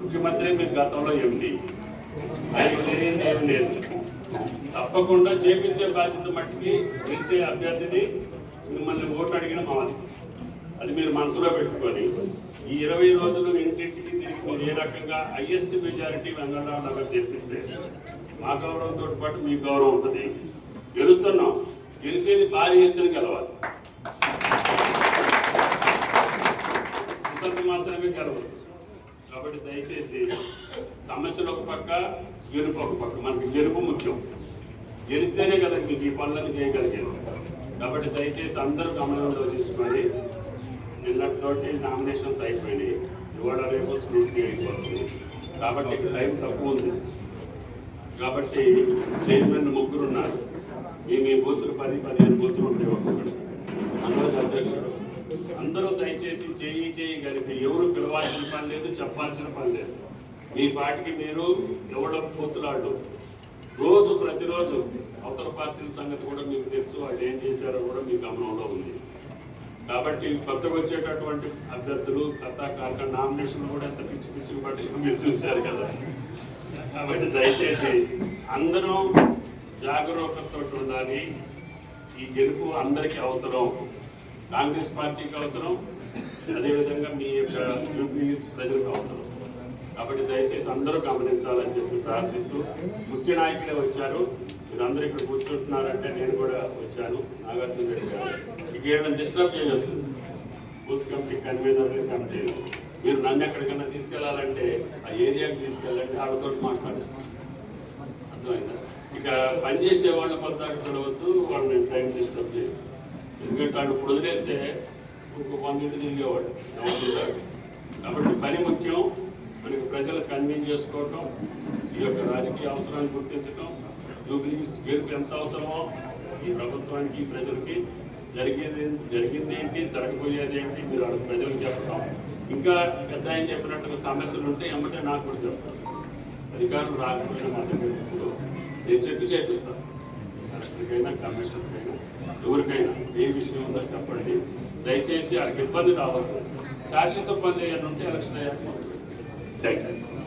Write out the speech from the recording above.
ముఖ్యమంత్రి మీరు గతంలో ఎంపీ ఆయన తెలియదు ఏం లేదు తప్పకుండా చేపించే బాధ్యత మట్టికి గెలిచే అభ్యర్థిని మిమ్మల్ని ఓటు అడిగిన మాది. అది మీరు మనసులో పెట్టుకొని ఈ ఇరవై రోజులు ఇంటింటికి తిరిగి మీరు ఏ రకంగా హయ్యెస్ట్ మెజారిటీ వెంగళరావు నగర్ తెప్పిస్తే మా గౌరవంతో పాటు మీ గౌరవం ఉంటుంది. గెలుస్తున్నాం. గెలిచేది భారీ ఎత్తున గెలవాలి. ఇతరులు మాత్రమే గెలవదు కాబట్టి దయచేసి సమస్యలు ఒక పక్క గెలుపు ఒక పక్క. మనకి గెలుపు ముఖ్యం. గెలిస్తేనే కదా మీకు ఈ పనులను చేయగలిగేది. కాబట్టి దయచేసి అందరూ గమనంలో తీసుకోండి. నిన్నటితోటి నామినేషన్స్ అయిపోయినాయి. ఇవాళ రేపు స్క్రూటినీ అయిపోతుంది. కాబట్టి టైం తక్కువ ఉంది. కాబట్టి చైర్మన్ ముగ్గురు ఉన్నారు. మీ మీ బూతులు పది పదిహేను బూతులు ఉంటాయి ఒక్కొక్కటి. అందరూ దయచేసి చేయి చేయి కలిపి ఎవరు పిలవాల్సిన పని లేదు చెప్పాల్సిన పని లేదు. మీ పాటికి మీరు ఎవడ పోతులాడు. రోజు ప్రతిరోజు అవతల పార్టీల సంగతి కూడా మీకు తెలుసు వాళ్ళు ఏం చేశారో కూడా మీ గమనంలో ఉంది. కాబట్టి కొత్తగా వచ్చేటటువంటి అభ్యర్థులు కథ కాక నామినేషన్ కూడా ఎంత పిచ్చి పిచ్చి పట్టి మీరు చూశారు కదా. కాబట్టి దయచేసి అందరూ జాగరూకతతో ఉండాలి. ఈ గెలుపు అందరికీ అవసరం. కాంగ్రెస్ పార్టీకి అవసరం అదేవిధంగా మీ యొక్క యూపీ ప్రజలకు అవసరం. కాబట్టి దయచేసి అందరూ గమనించాలని చెప్పి ప్రార్థిస్తూ ముఖ్య నాయకులే వచ్చారు. మీరందరూ ఇక్కడ కూర్చుంటున్నారంటే నేను కూడా వచ్చాను. నాగార్జున రెడ్డి గారు. ఇక ఏమైనా డిస్టర్బ్ చేయలేదు? బూత్ కమిటీ కన్వీనర్ కమిటీ మీరు నన్ను ఎక్కడికైనా తీసుకెళ్ళాలంటే ఆ ఏరియాకి తీసుకెళ్ళండి వాళ్ళతో మాట్లాడారు అర్థమైందా? ఇక పనిచేసే వాళ్ళ కొద్దాకు పిలవద్దు వాళ్ళని టైం డిస్టర్బ్ చేయదు ఎందుకంటే వాళ్ళు ఇప్పుడు వదిలేస్తే ఇంకో పంపించి తిరిగేవాడు. నవంబర్ దాకా. కాబట్టి పని ముఖ్యం. మనకి ప్రజలు కన్వీన్ చేసుకోవటం ఈ యొక్క రాజకీయ అవసరాన్ని గుర్తించడం జూబ్లీ గెలుపు ఎంత అవసరమో ఈ ప్రభుత్వానికి ఈ ప్రజలకి జరిగేది జరిగింది ఏంటి జరగబోయేది ఏంటి మీరు వాళ్ళ ప్రజలకు చెప్పడం ఇంకా పెద్ద ఆయన చెప్పినట్టుగా సమస్యలు ఉంటే ఎమ్మటే నాకు కూడా చెప్పడం. అధికారులు రాకపోయినా మా దగ్గర ఇప్పుడు నేను చెప్పి చేపిస్తాను. కలెక్టర్కైనా కమిషనర్కైనా ఎవరికైనా ఏ విషయం ఉందో చెప్పండి. దయచేసి వాళ్ళకి ఇబ్బంది రావద్దు. శాశ్వత ఇబ్బంది ఏమైనా ఉంటే ఎలక్షన్ అయ్యాక థ్యాంక్ యూ